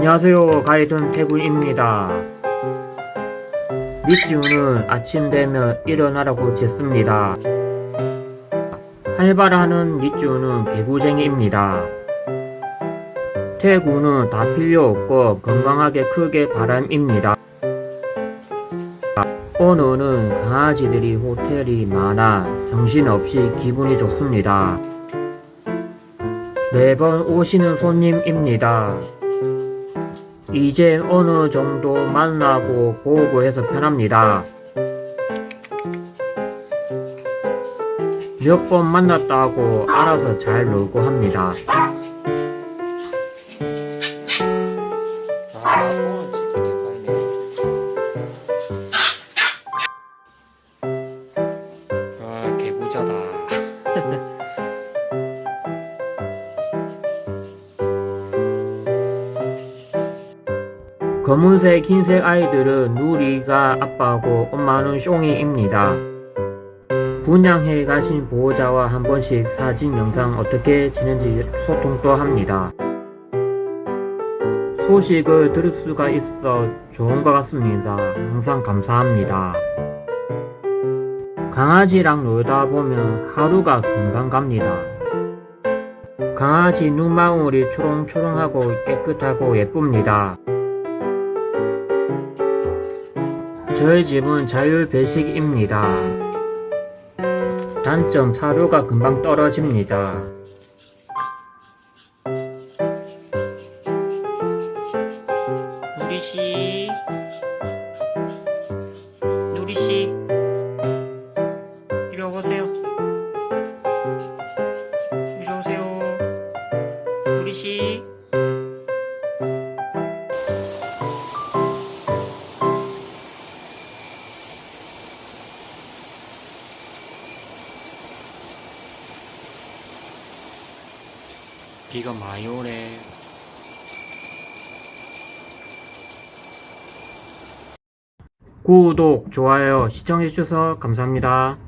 안녕하세요. 가이든 태구입니다. 밑지우는 아침 되면 일어나라고 짖습니다. 활발하는 밑지우는 개구쟁이입니다. 태구는 다 필요 없고 건강하게 크게 바람입니다. 오늘은 강아지들이 호텔이 많아 정신없이 기분이 좋습니다. 매번 오시는 손님입니다. 이제 어느 정도 만나고 보고 해서 편합니다. 몇 번 만났다고 알아서 잘 놀고 합니다. 검은색, 흰색 아이들은 누리가 아빠고 엄마는 숑이입니다. 분양해 가신 보호자와 한 번씩 사진 영상 어떻게 지낸지 소통도 합니다. 소식을 들을 수가 있어 좋은 것 같습니다. 항상 감사합니다. 강아지랑 놀다 보면 하루가 금방 갑니다. 강아지 눈망울이 초롱초롱하고 깨끗하고 예쁩니다. 저희 집은 자율 배식입니다. 단점 사료가 금방 떨어집니다. 누리씨, 누리씨, 누리씨. 비가 많이 오네. 구독, 좋아요, 시청해주셔서 감사합니다.